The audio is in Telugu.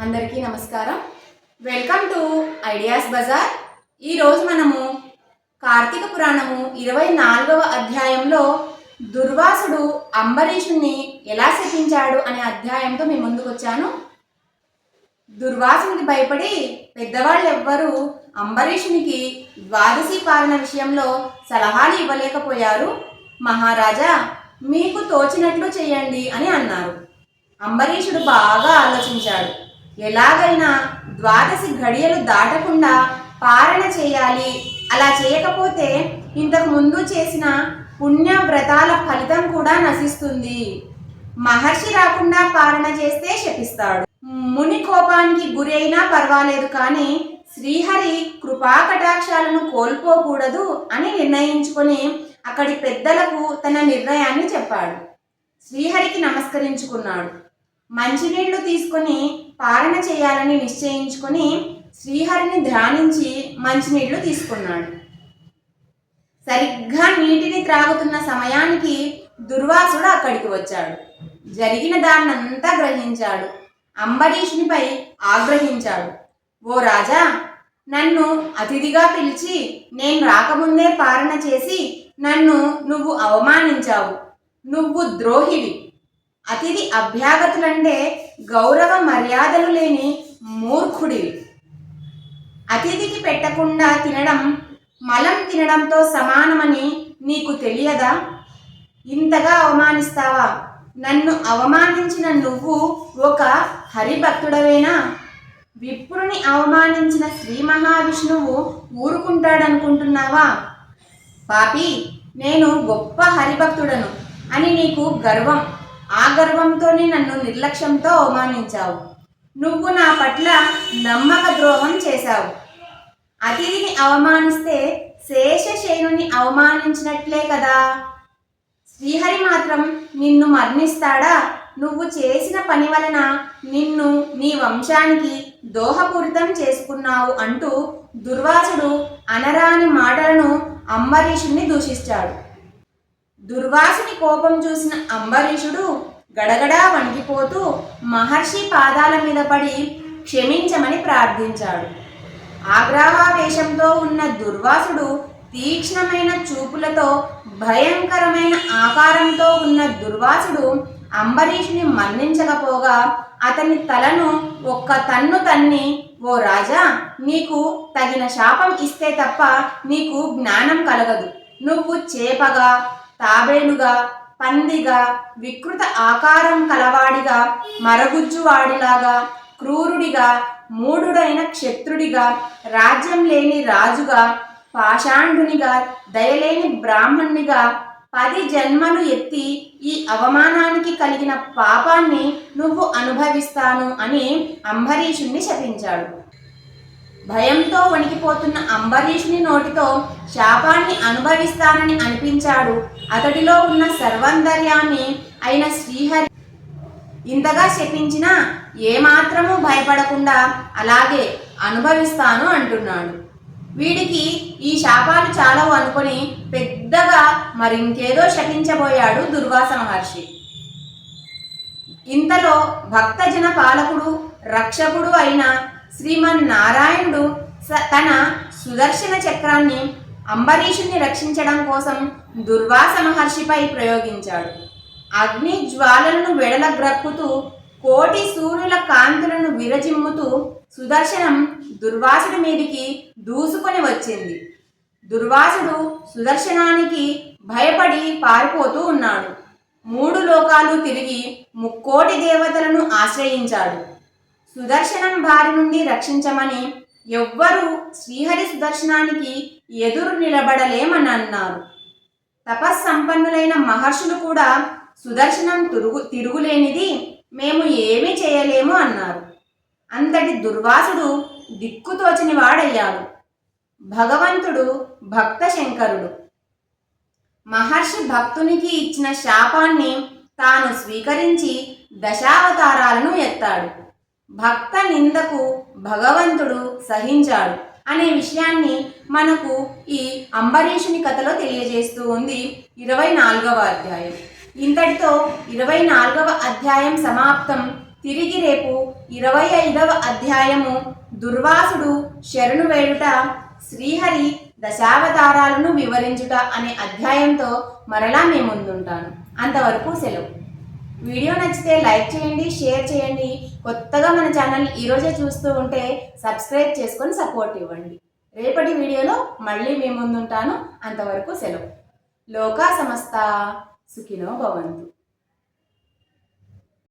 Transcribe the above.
అందరికీ నమస్కారం. Welcome to Ideas Bazaar. ఈరోజు మనము కార్తీక పురాణము ఇరవై నాలుగవ అధ్యాయంలో దుర్వాసుడు అంబరీషుణ్ణి ఎలా శపించాడు అనే అధ్యాయంతో మేము ముందుకు వచ్చాను. దుర్వాసునికి భయపడి పెద్దవాళ్ళు ఎవ్వరూ అంబరీషునికి ద్వాదశి పాలన విషయంలో సలహాలు ఇవ్వలేకపోయారు. మహారాజా మీకు తోచినట్లు చేయండి అని అన్నారు. అంబరీషుడు బాగా ఆలోచించాడు. ఎలాగైనా ద్వాదశి ఘడియలు దాటకుండా పారణ చేయాలి. అలా చేయకపోతే ఇంతకు ముందు చేసిన పుణ్య వ్రతాల ఫలితం కూడా నశిస్తుంది. మహర్షి రాకుండా పారణ చేస్తే శపిస్తాడు. ముని కోపానికి గురైనా పర్వాలేదు కానీ శ్రీహరి కృపా కటాక్షాలను కోల్పోకూడదు అని నిర్ణయించుకొని అక్కడి పెద్దలకు తన నిర్ణయాన్ని చెప్పాడు. శ్రీహరికి నమస్కరించుకున్నాడు. మంచినీళ్ళు తీసుకొని పాలన చేయాలని నిశ్చయించుకొని శ్రీహరిని ధ్యానించి మంచినీళ్ళు తీసుకున్నాడు. సరిగ్గా నీటిని త్రాగుతున్న సమయానికి దుర్వాసుడు అక్కడికి వచ్చాడు. జరిగిన దాన్నంతా గ్రహించాడు. అంబరీషునిపై ఆగ్రహించాడు. ఓ రాజా నన్ను అతిథిగా పిలిచి నేను రాకముందే పాలన చేసి నన్ను నువ్వు అవమానించావు. నువ్వు ద్రోహివి. అతిథి అభ్యాగతులంటే గౌరవ మర్యాదలు లేని మూర్ఖుడివి అతిథికి పెట్టకుండా తినడం మలం తినడంతో సమానమని నీకు తెలియదా? ఇంతగా అవమానిస్తావా? నన్ను అవమానించిన నువ్వు ఒక హరిభక్తుడవేనా? విప్రుని అవమానించిన శ్రీ మహావిష్ణువు ఊరుకుంటాడనుకుంటున్నావా? పాపి నేను గొప్ప హరిభక్తుడను అని నీకు గర్వం. ఆ గర్వంతోనే నన్ను నిర్లక్ష్యంతో అవమానించావు. నువ్వు నా పట్ల నమ్మక ద్రోహం చేశావు. అతిథిని అవమానిస్తే శేషశేనుని అవమానించినట్లే కదా. శ్రీహరి మాత్రం నిన్ను మరణిస్తాడా? నువ్వు చేసిన పని వలన నిన్ను నీ వంశానికి దోహపూరితం చేసుకున్నావు అంటూ దుర్వాసుడు అనరాని మాటలను అంబరీషుణ్ణి దూషిస్తాడు. దుర్వాసుని కోపం చూసిన అంబరీషుడు గడగడా వణికిపోతూ మహర్షి పాదాల మీద పడి క్షమించమని ప్రార్థించాడు. ఆగ్రహావేశంతో ఉన్న దుర్వాసుడు తీక్ష్ణమైన చూపులతో భయంకరమైన ఆకారంతో ఉన్న దుర్వాసుడు అంబరీషుని మన్నించకపోగా అతని తలను ఒక్క తన్ను తన్ని ఓ రాజా నీకు తగిన శాపం ఇస్తే తప్ప నీకు జ్ఞానం కలగదు. నువ్వు చేపగా తాబేలుగా పందిగా వికృత ఆకారం కలవాడిగా మరగుజ్జువాడిలాగా క్రూరుడిగా మూఢుడైన క్షత్రుడిగా రాజ్యం లేని రాజుగా పాషాండునిగా దయలేని బ్రాహ్మణునిగా పది జన్మలు ఎత్తి ఈ అవమానానికి కలిగిన పాపాన్ని నువ్వు అనుభవిస్తాను అని అంబరీషుణ్ణి శపించాడు. భయంతో వణికిపోతున్న అంబరీషుని నోటితో శాపాన్ని అనుభవిస్తానని అనిపించాడు అతడిలో ఉన్న సర్వంధర్యాన్ని అయిన శ్రీహరి ఇంతగా శపించినా ఏమాత్రము భయపడకుండా అలాగే అనుభవిస్తాను అంటున్నాడు. వీడికి ఈ శాపాలు చాలవు అనుకొని పెద్దగా మరింకేదో శపించబోయాడు దుర్వాస మహర్షి. ఇంతలో భక్తజన పాలకుడు రక్షకుడు అయిన శ్రీమన్నారాయణుడు స- తన సుదర్శన చక్రాన్ని అంబరీషుని రక్షించడం కోసం దుర్వాస మహర్షిపై ప్రయోగించాడు. అగ్ని జ్వాలలను వెడలగ్రక్కుతూ కోటి సూర్యుల కాంతులను విరజిమ్ముతూ సుదర్శనం దుర్వాసుడి మీదికి దూసుకొని వచ్చింది. దుర్వాసుడు సుదర్శనానికి భయపడి పారిపోతూ ఉన్నాడు. మూడు లోకాలు తిరిగి ముక్కోటి దేవతలను ఆశ్రయించాడు. సుదర్శనం బారి నుండి రక్షించమని ఎవ్వరూ శ్రీహరి సుదర్శనానికి ఎదురు నిలబడలేమని అన్నారు తపస్సంపన్నులైన మహర్షులు కూడా సుదర్శనం తిరుగు తిరుగులేనిది మేము ఏమీ చేయలేము అన్నారు. అంతటి దుర్వాసుడు దిక్కుతోచని వాడయ్యాడు భగవంతుడు భక్త శంకరుడు మహర్షి భక్తునికి ఇచ్చిన శాపాన్ని తాను స్వీకరించి దశావతారాలను ఎత్తాడు. భక్త నిందకు భగవంతుడు సహించాడు. అనే విషయాన్ని మనకు ఈ అంబరీషుని కథలో తెలియజేస్తూ ఉంది ఇరవై నాలుగవ అధ్యాయం. ఇంతటితో ఇరవై నాలుగవ అధ్యాయం సమాప్తం. తిరిగి రేపు ఇరవై ఐదవ అధ్యాయము దుర్వాసుడు శరణు వేడుట శ్రీహరి దశావతారాలను వివరించుట అనే అధ్యాయంతో మరలా మేముందుంటాను అంతవరకు సెలవు. వీడియో నచ్చితే లైక్ చేయండి షేర్ చేయండి. కొత్తగా మన ఛానల్ ఈరోజే చూస్తూ ఉంటే సబ్స్క్రైబ్ చేసుకొని సపోర్ట్ ఇవ్వండి. రేపటి వీడియోలో మళ్ళీ మీ ముందుంటాను. అంతవరకు సెలవు. లోకా సమస్త. సుఖినో భవంతు.